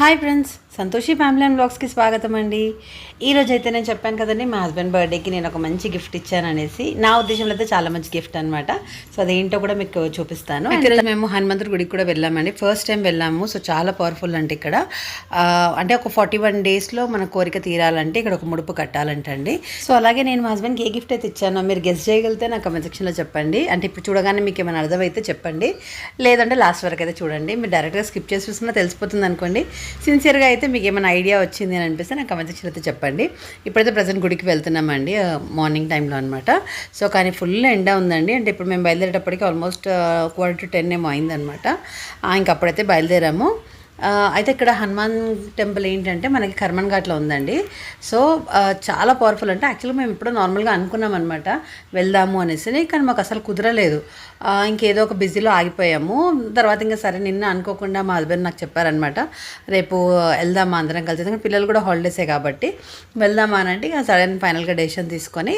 Hi friends Santoshi family and బ్లాగ్స్కి స్వాగతం అండి. ఈరోజు అయితే నేను చెప్పాను కదండి మా హస్బెండ్ బర్త్డేకి నేను ఒక మంచి గిఫ్ట్ ఇచ్చాను అనేసి నా ఉద్దేశంలో అయితే చాలా మంచి గిఫ్ట్ అనమాట సో అదేంటో కూడా మీకు చూపిస్తాను. ఈరోజు మేము హనుమంతుడి గుడికి కూడా వెళ్ళామండి. ఫస్ట్ టైం వెళ్ళాము. సో చాలా పవర్ఫుల్ అంటే ఇక్కడ. అంటే ఒక ఫార్టీ వన్ డేస్లో మన కోరిక తీరాలంటే ఇక్కడ ఒక ముడుపు కట్టాలంటండి. సో అలాగే నేను మా హస్బెండ్కి ఏ గిఫ్ట్ అయితే ఇచ్చానో మీరు గెస్ట్ చేయగలిగితే నాకు కమెంట్ సెక్షన్లో చెప్పండి. అంటే ఇప్పుడు చూడగానే మీకు ఏమైనా అర్థమైతే చెప్పండి. లేదంటే లాస్ట్ వరకు అయితే చూడండి. మీరు డైరెక్ట్గా స్కిప్ చేసి చూసినా తెలిసిపోతుంది అనుకోండి. సిన్సియర్గా అయితే మీకు ఏమైనా ఐడియా వచ్చింది అని అనిపిస్తే నాకు కమెంట్ సెక్షన్ అయితే చెప్పండి. ఇప్పుడైతే ప్రజెంట్ గుడికి వెళ్తున్నామండి మార్నింగ్ టైంలో అనమాట సో కానీ ఫుల్ ఎండ ఉందండి. అంటే ఇప్పుడు మేము బయలుదేరేటప్పటికి ఆల్మోస్ట్ క్వార్టర్ టు టెన్ ఏమో అయిందనమాట ఇంకప్పుడైతే బయలుదేరాము. అయితే ఇక్కడ హనుమాన్ టెంపుల్ ఏంటంటే మనకి కర్మన్ ఘాట్లో ఉందండి. సో చాలా పవర్ఫుల్ అంటే యాక్చువల్గా మేము ఇప్పుడు నార్మల్గా అనుకున్నాం అనమాట వెళ్దాము అనేసి. కానీ మాకు అసలు కుదరలేదు. ఇంకేదో ఒక బిజీలో ఆగిపోయాము. తర్వాత ఇంకా సరే నిన్న అనుకోకుండా మా హస్బెండ్ నాకు చెప్పారనమాట రేపు వెళ్దాం అందరం కలిసి. పిల్లలు కూడా హాలిడేసే కాబట్టి. వెళ్దామా అని అంటే ఇక సడన్ ఫైనల్గా డెసిషన్ తీసుకొని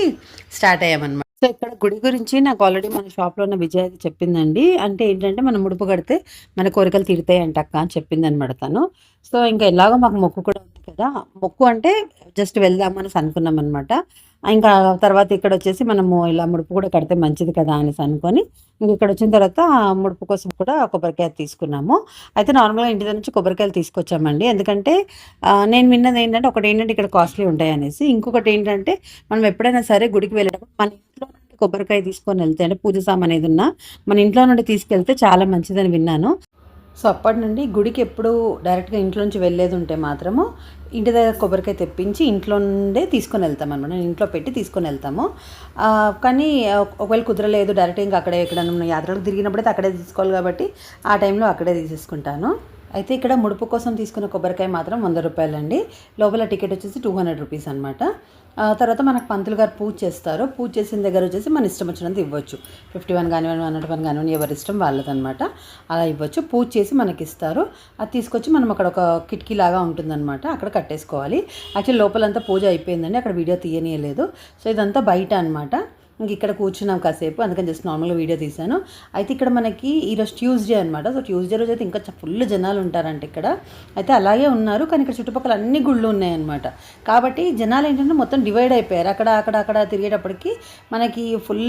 స్టార్ట్ అయ్యామన్నమాట. సో ఇక్కడ గుడి గురించి నాకు ఆల్రెడీ మన షాప్లో ఉన్న విజయ్ అయితే చెప్పిందండి. అంటే ఏంటంటే మనం ముడుపు కడితే మన కోరికలు తీరుతాయి అంట అక్క అని చెప్పింది అనమాట తను. సో ఇంకా ఎలాగో మాకు మొక్కు కూడా ఉంది కదా. మొక్కు అంటే జస్ట్ వెళ్దామని అనుకున్నాం అనమాట ఇంకా తర్వాత ఇక్కడ వచ్చేసి మనము ఇలా ముడుపు కూడా కడితే మంచిది కదా అనేసి అనుకొని ఇంక ఇక్కడ వచ్చిన తర్వాత ముడుపు కోసం కూడా కొబ్బరికాయ తీసుకున్నాము. అయితే నార్మల్గా ఇంటి దగ్గర నుంచి కొబ్బరికాయలు తీసుకొచ్చామండి. ఎందుకంటే నేను విన్నది ఏంటంటే ఒకటి ఏంటంటే ఇక్కడ కాస్ట్లీ ఉంటాయి అనేసి. ఇంకొకటి ఏంటంటే మనం ఎప్పుడైనా సరే గుడికి వెళ్ళేటప్పుడు మన ఇంట్లో కొబ్బరికాయ తీసుకొని వెళ్తే అంటే పూజ సామాన్ ఏదన్నా మన ఇంట్లో నుండి తీసుకెళ్తే చాలా మంచిదని విన్నాను. సో అప్పటి నుండి గుడికి ఎప్పుడు డైరెక్ట్గా ఇంట్లో నుంచి వెళ్ళేది ఉంటే మాత్రము ఇంటి దగ్గర కొబ్బరికాయ తెప్పించి ఇంట్లో నుండే తీసుకొని వెళ్తాం అనమాట ఇంట్లో పెట్టి తీసుకొని వెళ్తాము. కానీ ఒకవేళ కుదరలేదు డైరెక్ట్ ఇంకా అక్కడే ఎక్కడ యాత్రలకు తిరిగినప్పుడైతే అక్కడే తీసుకోవాలి కాబట్టి ఆ టైంలో అక్కడే తీసేసుకుంటాను. అయితే ఇక్కడ ముడుపు కోసం తీసుకున్న కొబ్బరికాయ మాత్రం వంద రూపాయలండి. లోపల టికెట్ వచ్చేసి టూ హండ్రెడ్ రూపీస్ అనమాట తర్వాత మనకు పంతులు గారు పూజ చేస్తారు. పూజ చేసిన దగ్గర వచ్చేసి మన ఇష్టం వచ్చినంత ఇవ్వచ్చు. ఫిఫ్టీ వన్ కానివ్వండి వన్ వన్ కానివ్వండి ఎవరి ఇష్టం వాళ్ళదనమాట అలా ఇవ్వచ్చు. పూజ చేసి మనకి ఇస్తారు. అది తీసుకొచ్చి మనం అక్కడ ఒక కిటికీ లాగా ఉంటుందన్నమాట. అక్కడ కట్టేసుకోవాలి. యాక్చువల్లీ లోపలంతా పూజ అయిపోయిందండి. అక్కడ వీడియో తీయనీయలేదు. సో ఇదంతా బయట అనమాట ఇంక ఇక్కడ కూర్చున్నాం కాసేపు అందుకని జస్ట్ నార్మల్గా వీడియో తీశాను. అయితే ఇక్కడ మనకి ఈరోజు ట్యూస్డే అనమాట సో ట్యూస్డే రోజు అయితే ఇంకా ఫుల్ జనాలు ఉంటారంట ఇక్కడ. అయితే అలాగే ఉన్నారు కానీ ఇక్కడ చుట్టుపక్కల అన్ని గుళ్ళు ఉన్నాయన్నమాట. కాబట్టి జనాలు ఏంటంటే మొత్తం డివైడ్ అయిపోయారు. అక్కడ అక్కడ అక్కడ తిరిగేటప్పటికి మనకి ఫుల్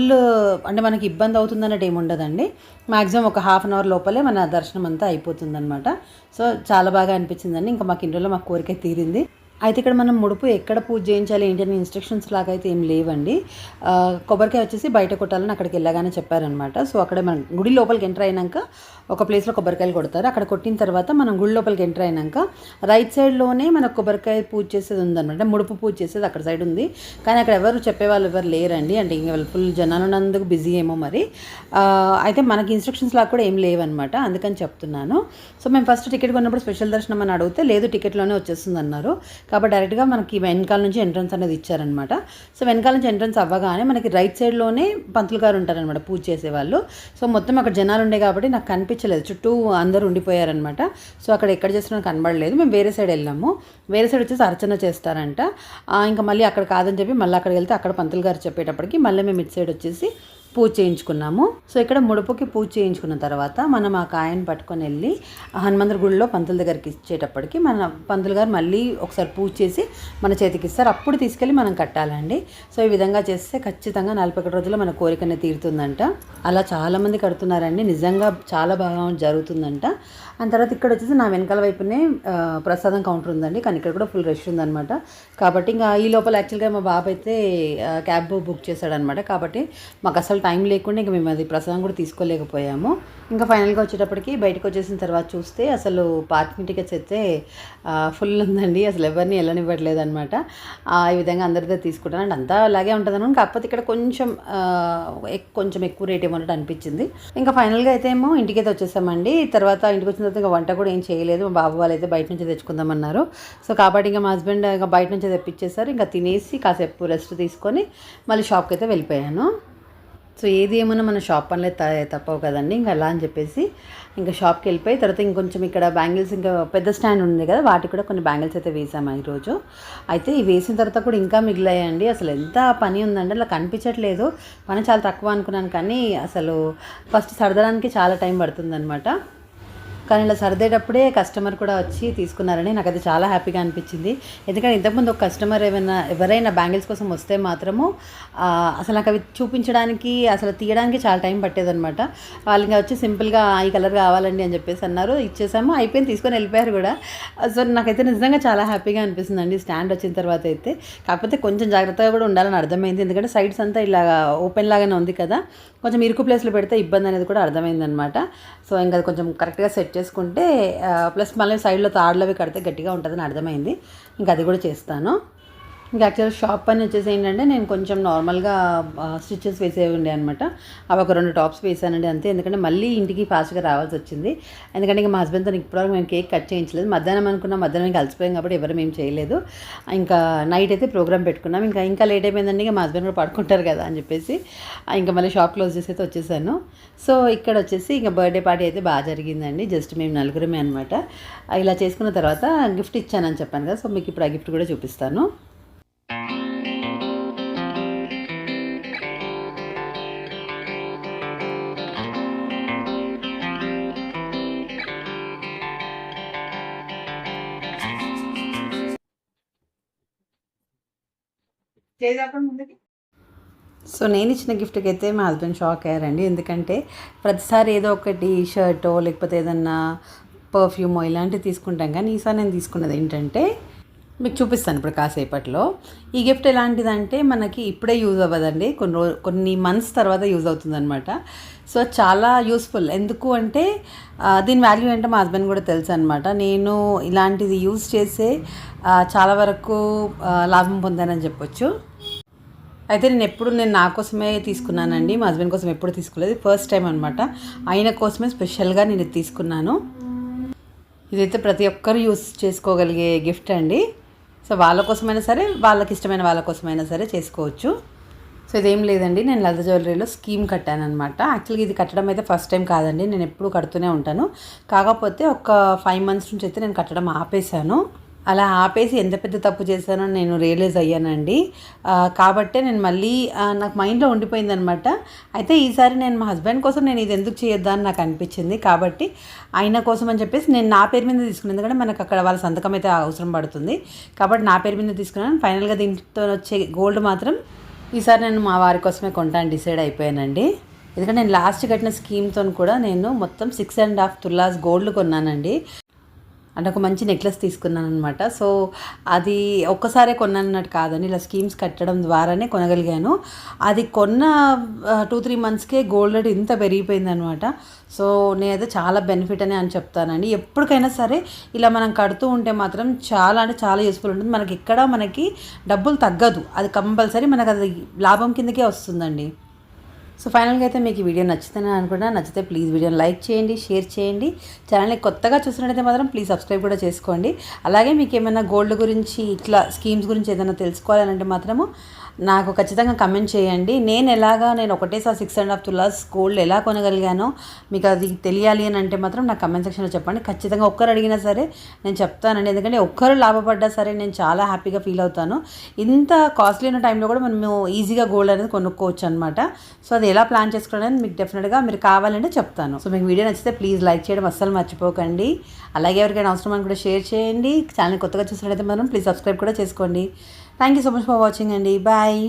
అంటే మనకి ఇబ్బంది అవుతుందన్నట్టు ఏమి ఉండదండి. మ్యాక్సిమం ఒక హాఫ్ అన్ అవర్ లోపలే మన దర్శనం అంతా అయిపోతుందన్నమాట. సో చాలా బాగా అనిపించిందండి. ఇంకా మాకు ఇంట్లో మా కోరిక తీరింది. అయితే ఇక్కడ మనం ముడుపు ఎక్కడ పూజ చేయించాలి ఏంటి అని ఇన్స్ట్రక్షన్స్ లాగా అయితే ఏం లేవండి. కొబ్బరికాయ వచ్చేసి బయట కొట్టాలని అక్కడికి వెళ్ళగానే చెప్పారనమాట సో అక్కడ మనం గుడి లోపలికి ఎంటర్ అయినాక ఒక ప్లేస్లో కొబ్బరికాయలు కొడతారు. అక్కడ కొట్టిన తర్వాత మనం గుడి లోపలికి ఎంటర్ అయినాక రైట్ సైడ్లోనే మనకు కొబ్బరికాయ పూజ చేసేది ఉందన్నమాట. ముడుపు పూజ చేసేది అక్కడ సైడ్ ఉంది. కానీ అక్కడ ఎవరు చెప్పేవాళ్ళు ఎవరు లేరండి. అంటే ఇంకా ఫుల్ జనాలు ఉన్నందుకు బిజీ ఏమో మరి. అయితే మనకి ఇన్స్ట్రక్షన్స్ లాగా కూడా ఏం లేవన్నమాట. అందుకని చెప్తున్నాను. సో మేము ఫస్ట్ టికెట్ కొన్నప్పుడు స్పెషల్ దర్శనం అని అడిగితే లేదు టికెట్లోనే వచ్చేస్తుంది అన్నారు కాబట్టి డైరెక్ట్గా మనకి వెనకాల నుంచి ఎంట్రన్స్ అనేది ఇచ్చారనమాట. సో వెనకాల నుంచి ఎంట్రన్స్ అవ్వగానే మనకి రైట్ సైడ్లోనే పంతులు గారు ఉంటారనమాట పూజ చేసేవాళ్ళు. సో మొత్తం అక్కడ జనాలు ఉండే కాబట్టి నాకు కనిపించలేదు. చుట్టూ అందరూ ఉండిపోయారనమాట. సో అక్కడ ఎక్కడ చేస్తున్నా కనబడలేదు. మేము వేరే సైడ్ వెళ్ళాము. వేరే సైడ్ వచ్చేసి అర్చన చేస్తారంట. ఇంకా మళ్ళీ అక్కడ కాదని చెప్పి మళ్ళీ అక్కడికి వెళ్తే అక్కడ పంతులు గారు చెప్పేటప్పటికి మళ్ళీ మేము ఇటు సైడ్ వచ్చేసి పూజ చేయించుకున్నాము. సో ఇక్కడ ముడుపుకి పూజ చేయించుకున్న తర్వాత మనం ఆ కాయను పట్టుకొని వెళ్ళి హనుమంతుడి గుడిలో పంతుల దగ్గరికి ఇచ్చేటప్పటికి మన పంతులు గారు మళ్ళీ ఒకసారి పూజ చేసి మన చేతికి ఇస్తారు. అప్పుడు తీసుకెళ్ళి మనం కట్టాలండి. సో ఈ విధంగా చేస్తే ఖచ్చితంగా నలభై ఒకటి రోజుల్లో మన కోరికనే తీరుతుందంట. అలా చాలామంది కడుతున్నారండి. నిజంగా చాలా బాగా జరుగుతుందంట. ఆ తర్వాత ఇక్కడ వచ్చేసి నా వెనకాల వైపునే ప్రసాదం కౌంటర్ ఉందండి. కానీ ఇక్కడ కూడా ఫుల్ రష్ ఉందన్నమాట. కాబట్టి ఇంకా ఈ లోపల యాక్చువల్గా మా బాబు అయితే క్యాబ్ బుక్ చేశాడనమాట కాబట్టి మాకు అసలు టైం లేకుండా ఇంకా మేము అది ప్రసాదం కూడా తీసుకోలేకపోయాము. ఇంకా ఫైనల్గా వచ్చేటప్పటికి బయటకు వచ్చేసిన తర్వాత చూస్తే అసలు పార్కింగ్ టికెట్స్ అయితే ఫుల్ ఉందండి. అసలు ఎవరిని వెళ్ళనివ్వట్లేదు అనమాట ఈ విధంగా అందరితో తీసుకుంటాను. అంటే అంతా అలాగే ఉంటుందని. కాకపోతే ఇక్కడ కొంచెం కొంచెం ఎక్కువ రేట్ ఏమో అనిపించింది. ఇంకా ఫైనల్గా అయితే ఏమో ఇంటికైతే వచ్చేసామండి. తర్వాత ఇంటికి వచ్చిన తర్వాత ఇంకా వంట కూడా ఏం చేయలేదు. మా బాబు వాళ్ళు అయితే బయట నుంచి తెచ్చుకుందామన్నారు. సో కాబట్టి ఇంకా మా హస్బెండ్ ఇంకా బయట నుంచి తెప్పించేసారు ఇంకా తినేసి కాసేపు రెస్ట్ తీసుకొని మళ్ళీ షాప్కి అయితే వెళ్ళిపోయాను. సో ఏది ఏమన్నా మన షాప్ పనులే త- తప్పవు కదండి. ఇంకా అలా అని చెప్పేసి ఇంకా షాప్కి వెళ్ళిపోయి తర్వాత ఇంకొంచెం ఇక్కడ బ్యాంగిల్స్ ఇంకా పెద్ద స్టాండ్ ఉంది కదా వాటికి కూడా కొన్ని బ్యాంగిల్స్ అయితే వేసాము ఈరోజు. అయితే ఇవి వేసిన తర్వాత కూడా ఇంకా మిగిలాయండి. అసలు ఎంత పని ఉందండి అలా కనిపించట్లేదు. పని చాలా తక్కువ అనుకున్నాను కానీ అసలు ఫస్ట్ సర్దడానికి చాలా టైం పడుతుందనమాట కానీ ఇలా సర్దేటప్పుడే కస్టమర్ కూడా వచ్చి తీసుకున్నారని నాకు అది చాలా హ్యాపీగా అనిపించింది. ఎందుకంటే ఇంతకుముందు ఒక కస్టమర్ ఏమైనా ఎవరైనా బ్యాంగిల్స్ కోసం వస్తే మాత్రము అసలు నాకు అవి చూపించడానికి అసలు తీయడానికి చాలా టైం పట్టేదనమాట వాళ్ళు ఇంకా వచ్చి సింపుల్గా ఈ కలర్ కావాలండి అని చెప్పేసి అన్నారు. ఇచ్చేసాము అయిపోయింది తీసుకొని వెళ్ళిపోయారు కూడా. సో నాకైతే నిజంగా చాలా హ్యాపీగా అనిపిస్తుందండి స్టాండ్ వచ్చిన తర్వాత అయితే. కాకపోతే కొంచెం జాగ్రత్తగా కూడా ఉండాలని అర్థమైంది. ఎందుకంటే సైడ్స్ అంతా ఇలా ఓపెన్ లాగానే ఉంది కదా. కొంచెం ఇరుకు ప్లేస్లో పెడితే ఇబ్బంది అనేది కూడా అర్థమైంది అనమాట సో ఇంకా అది కొంచెం కరెక్ట్గా సెట్ చేసుకుంటే ప్లస్ మళ్ళీ సైడ్లో తాడులవి కడితే గట్టిగా ఉంటుందని అర్థమైంది. ఇంకా అది కూడా చేస్తాను. ఇంకా యాక్చువల్ షాప్ పని వచ్చేసి ఏంటంటే నేను కొంచెం నార్మల్గా స్టిచెస్ వేసేవి ఉండే అనమాట అవి ఒక రెండు టాప్స్ వేసానండి అంతే. ఎందుకంటే మళ్ళీ ఇంటికి ఫాస్ట్గా రావాల్సి వచ్చింది. ఎందుకంటే ఇంకా మా హస్బెండ్తో ఇప్పటివరకు మేము కేక్ కట్ చేయించలేదు. మధ్యాహ్నం అనుకున్న మధ్యాహ్నం ఇంకా కలిసిపోయాం కాబట్టి ఎవరు మేము చేయలేదు. ఇంకా నైట్ అయితే ప్రోగ్రామ్ పెట్టుకున్నాం. ఇంకా ఇంకా లేట్ అయిపోయిందండి ఇంకా మా హస్బెండ్ కూడా పడుకుంటారు కదా అని చెప్పేసి ఇంకా మళ్ళీ షాప్ క్లోజ్ చేసి అయితే వచ్చేసాను. సో ఇక్కడ వచ్చేసి ఇంకా బర్త్డే పార్టీ అయితే బాగా జరిగిందండి. జస్ట్ మేము నలుగురమే అనమాట ఇలా చేసుకున్న తర్వాత గిఫ్ట్ ఇచ్చానని చెప్పాను కదా. సో మీకు ఇప్పుడు ఆ గిఫ్ట్ కూడా చూపిస్తాను. సో నేను ఇచ్చిన గిఫ్ట్కి అయితే మా హస్బెండ్ షాక్ అయ్యారండి. ఎందుకంటే ప్రతిసారి ఏదో ఒకటి షర్టో లేకపోతే ఏదన్నా పర్ఫ్యూమో ఇలాంటివి తీసుకుంటాం. కానీ ఈసారి నేను తీసుకున్నది ఏంటంటే మీకు చూపిస్తాను ఇప్పుడు కాసేపట్లో. ఈ గిఫ్ట్ ఎలాంటిదంటే మనకి ఇప్పుడే యూజ్ అవ్వదండి. కొన్ని రోజు కొన్ని మంత్స్ తర్వాత యూజ్ అవుతుందన్నమాట. సో చాలా యూస్ఫుల్. ఎందుకు అంటే దీని వాల్యూ ఏంటో మా హస్బెండ్ కూడా తెలుసు అనమాట నేను ఇలాంటిది యూజ్ చేసే చాలా వరకు లాభం పొందానని చెప్పొచ్చు. అయితే నేను ఎప్పుడు నేను నా కోసమే తీసుకున్నానండి. మా హస్బెండ్ కోసం ఎప్పుడు తీసుకోలేదు. ఫస్ట్ టైం అనమాట ఆయన కోసమే స్పెషల్గా నేను ఇది తీసుకున్నాను. ఇదైతే ప్రతి ఒక్కరు యూస్ చేసుకోగలిగే గిఫ్ట్ అండి. సో వాళ్ళ కోసమైనా సరే వాళ్ళకి ఇష్టమైన వాళ్ళ కోసమైనా సరే చేసుకోవచ్చు. సో ఇదేం లేదండి నేను లలిత జ్యువెలరీలో స్కీమ్ కట్టాను అనమాట యాక్చువల్గా ఇది కట్టడం అయితే ఫస్ట్ టైం కాదండి నేను ఎప్పుడు కడుతూనే ఉంటాను. కాకపోతే ఒక ఫైవ్ మంత్స్ నుంచి అయితే నేను కట్టడం ఆపేశాను. అలా ఆపేసి ఎంత పెద్ద తప్పు చేశానో నేను రియలైజ్ అయ్యానండి. కాబట్టే నేను మళ్ళీ నాకు మైండ్లో ఉండిపోయింది అనమాట అయితే ఈసారి నేను మా హస్బెండ్ కోసం నేను ఇది ఎందుకు చేయొద్దా అని నాకు అనిపించింది. కాబట్టి ఆయన కోసం అని చెప్పేసి నేను నా పేరు మీద తీసుకున్నాను. ఎందుకంటే మనకు అక్కడ వాళ్ళ సంతకం అయితే అవసరం పడుతుంది. కాబట్టి నా పేరు మీద తీసుకున్నాను. ఫైనల్గా దీంతో వచ్చే గోల్డ్ మాత్రం ఈసారి నేను మా వారి కోసమే కొంటాను డిసైడ్ అయిపోయానండి. ఎందుకంటే నేను లాస్ట్ కట్టిన స్కీమ్తో కూడా నేను మొత్తం six and half tolas gold కొన్నానండి. అంటే ఒక మంచి నెక్లెస్ తీసుకున్నాను అనమాట సో అది ఒక్కసారే కొన్నాను అన్నట్టు ఇలా స్కీమ్స్ కట్టడం ద్వారానే కొనగలిగాను. అది కొన్న టూ త్రీ మంత్స్కే గోల్డ్ రేట్ ఇంత పెరిగిపోయిందనమాట సో నేనైతే చాలా బెనిఫిట్ అని అని చెప్తానండి. ఎప్పటికైనా సరే ఇలా మనం కడుతూ ఉంటే మాత్రం చాలా అంటే చాలా యూస్ఫుల్ ఉంటుంది. మనకి ఎక్కడ మనకి డబ్బులు తగ్గదు. అది కంపల్సరీ మనకు అది లాభం కిందకే వస్తుందండి. సో ఫైనల్గా అయితే మీకు ఈ వీడియో నచ్చుతుందని అనుకుంటా నచ్చితే ప్లీజ్ వీడియోని లైక్ చేయండి షేర్ చేయండి. ఛానల్ని కొత్తగా చూసినట్టయితే మాత్రం ప్లీజ్ సబ్స్క్రైబ్ కూడా చేసుకోండి. అలాగే మీకు ఏమైనా గోల్డ్ గురించి ఇట్లా స్కీమ్స్ గురించి ఏదైనా తెలుసుకోవాలంటే మాత్రము నాకు ఖచ్చితంగా కమెంట్ చేయండి. నేను ఎలాగా నేను ఒకటేసారి six and half tolas gold ఎలా కొనగలిగానో మీకు అది తెలియాలి అని అంటే మాత్రం నాకు కమెంట్ సెక్షన్లో చెప్పండి. ఖచ్చితంగా ఒక్కరు అడిగినా సరే నేను చెప్తానండి. ఎందుకంటే ఒక్కరు లాభపడ్డా సరే నేను చాలా హ్యాపీగా ఫీల్ అవుతాను. ఇంత కాస్ట్లీ ఉన్న టైంలో కూడా మనము ఈజీగా గోల్డ్ అనేది కొనుక్కోవచ్చు అనమాట సో అది ఎలా ప్లాన్ చేసుకోవడం మీకు డెఫినెట్గా మీరు కావాలంటే చెప్తాను. సో మీకు వీడియో నచ్చితే ప్లీజ్ లైక్ చేయడం అస్సలు మర్చిపోకండి. అలాగే ఎవరికైనా అవసరం అని కూడా షేర్ చేయండి. ఛానల్ కొత్తగా చూసినట్లయితే మనం ప్లీజ్ సబ్స్క్రైబ్ కూడా చేసుకోండి. Thank you so much for watching అండి. బాయ్